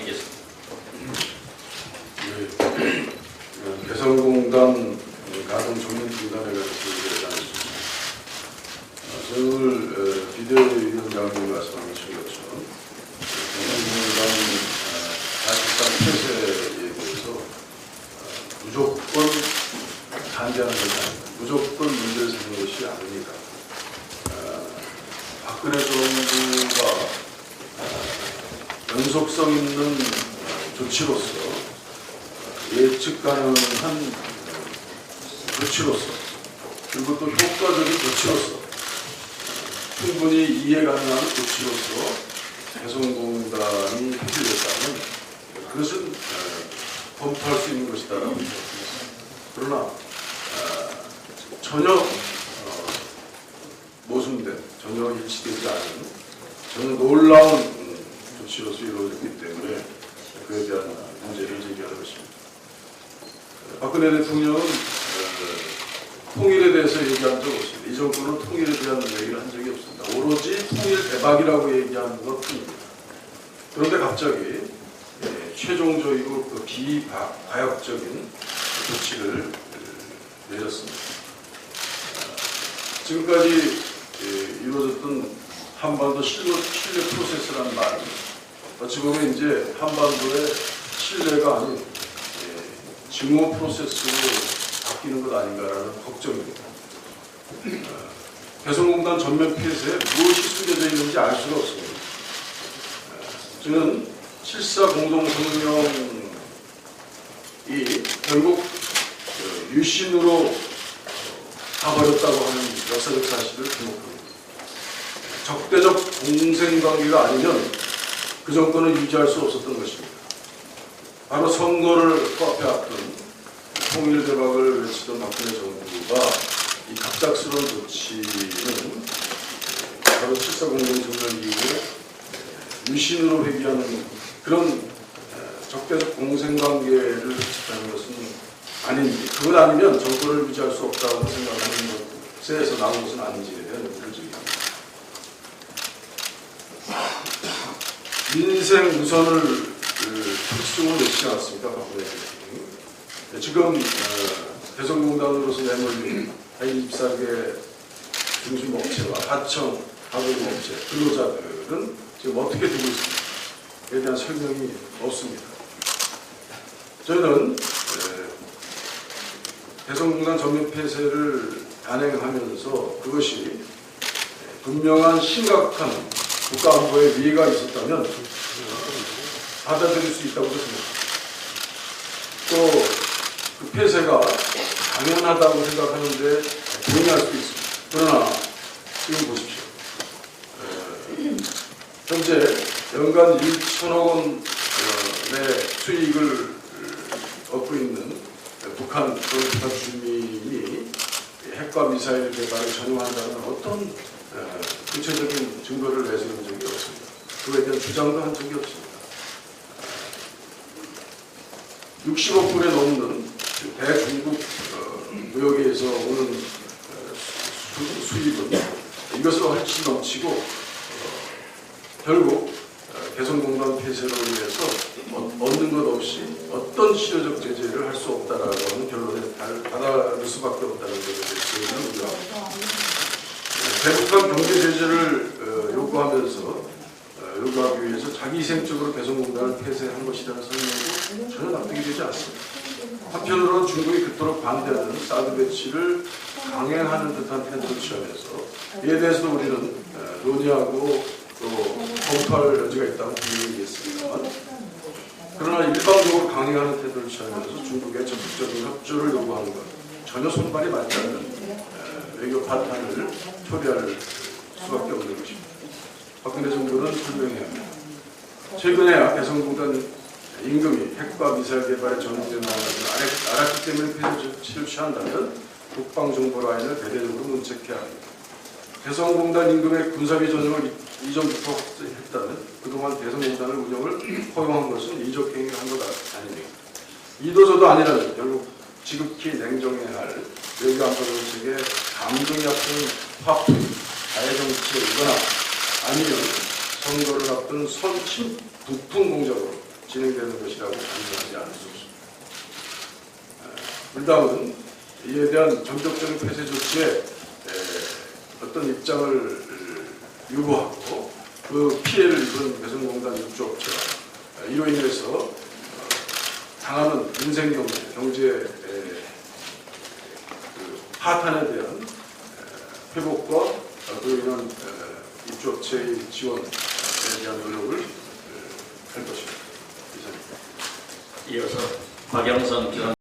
있겠습니다. 예, 어, 개성공단 가동 정면 중단에 관해서 얘기하지 않습니다. 어, 비대위원장님 말씀하신 것처럼 개성공단 어, 사실상 폐쇄에 대해서 어, 무조건 반대하는 것이 아닙니다. 무조건 문제를 삼는 것이 아닙니다. 어, 박근혜 정부가 어, 연속성 있는 어, 조치로서 예측 가능한 조치로서 그리고 또 효과적인 조치로서 충분히 이해 가능한 조치로서 개성공단이 해결됐다면 그것은 어, 검토할 수 있는 생각합니다. 그러나 어, 전혀 어, 모순된 전혀 일치되지 않은 저는 놀라운 음, 조치로서 이루어졌기 때문에 그에 대한 문제를 제기하는 것입니다. 박근혜 대통령은 어, 통일에 대해서 얘기한 적 없습니다. 이 정부는 통일에 대한 얘기를 한 적이 없습니다. 오로지 통일 대박이라고 얘기하는 것뿐입니다. 그런데 갑자기 예, 최종적이고 그 비과학적인 조치를 어, 내렸습니다. 아, 지금까지 예, 이루어졌던 한반도 신뢰, 신뢰 프로세스라는 말은 어찌 보면 이제 한반도의 신뢰가 아닌 예, 증오 프로세스로 바뀌는 것 아닌가라는 걱정입니다. 어, 개성공단 전면 폐쇄에 무엇이 숨겨져 있는지 알 수가 없습니다. 어, 저는 7사 공동성명이 결국 어, 유신으로 어, 가버렸다고 하는 역사적 사실을 기록합니다. 적대적 공생관계가 아니면 그 정도는 유지할 수 없었던 것입니다. 바로 선거를 코앞에 앞둔 통일 대박을 외치던 박근혜 정부가 이 갑작스러운 조치는 바로 7사 공동성명 이후에 유신으로 회귀하는 그런 적대적 공생관계를 지키는 것은 아닌지 그것 아니면 정권을 유지할 수 없다고 생각하는 것에서 나온 것은 아닌지에 대한 의견을 드립니다. 민생 우선을 그, 특수로 내치지 않았습니까? 박근혜 대통령이. 네, 지금 어, 대성공단으로서 내몰린 124개 중심 업체와 하청, 가공업체, 근로자들은 지금 어떻게 되고 있습니까?에 대한 설명이 없습니다. 저희는 에, 대성공단 전면 폐쇄를 단행하면서 그것이 분명한 심각한 국가 안보에 위해가 있었다면 어, 받아들일 수 있다고 생각합니다. 또그 폐쇄가 당연하다고 생각하는데 동의할 수도 있습니다. 그러나 지금 보십시오. 에, 현재 연간 1천억 원의 수익을 얻고 있는 북한 북한 주민이 핵과 미사일 개발을 전용한다는 어떤 어, 구체적인 증거를 내세운 적이 없습니다. 그에 대한 주장도 한 적이 없습니다. 60억 불에 넘는 대중국 어, 무역에서 오는 어, 수, 수입은 이것을 훨씬 넘치고 어, 결국 어, 개성공단 폐쇄로 인해서 어, 얻는 것 없이 어떤 실효적 제재를 할 수 없다라고 하는 결론에 달- 달할 수밖에 없다는 것에 대해서 저희는 우려합니다. 대북한 경제 제재를 어, 요구하면서 어, 요구하기 위해서 자기희생적으로 개성공단을 폐쇄한 것이라는 설명도 전혀 납득이 되지 않습니다. 한편으로는 중국이 그토록 반대하는 사드 배치를 강행하는 듯한 태도를 취하면서 이에 대해서도 우리는 어, 논의하고 또 검토할 여지가 있다고 분명히했습니다만 그러나 일방적으로 강행하는 태도를 취하면서 중국의 적극적인 협조를 요구하는 것 전혀 손발이 맞지 않는 어, 외교 파탄을 초래할 수밖에 없는 것입니다. 박근혜 정부는 설명해야 합니다. 최근에 개성공단 임금이 핵과 미사일 개발에 전용된 나라를 알았기 때문에 폐쇄 조치를 취한다면 국방정보 라인을 대대적으로 문책해야 합니다. 개성공단 임금의 군사비 전용을 이- 이전부터 했다면 그동안 개성공단을 운영을 허용한 것은 이적행위를 한 것 아닙니까? 이도저도 아니라면 결국 지극히 냉정해야 할 외교 안보 정책의 감정이 앞둔 화투, 가해정치에 이거나 아니면 선거를 앞둔 선침 북풍 공작으로 진행되는 것이라고 강조하지 않을 수 없습니다. 어, 불당은 이에 대한 전격적인 폐쇄 조치에 에, 어떤 입장을 유보하고 그 피해를 입은 배송공단 육조업체가 이로 인해서 어, 당하는 민생 경제, 파탄에 대한 에, 회복과 인한 에, 입주업체의 지원에 대한 노력을 에, 할 것입니다. 이어서 박영선 기관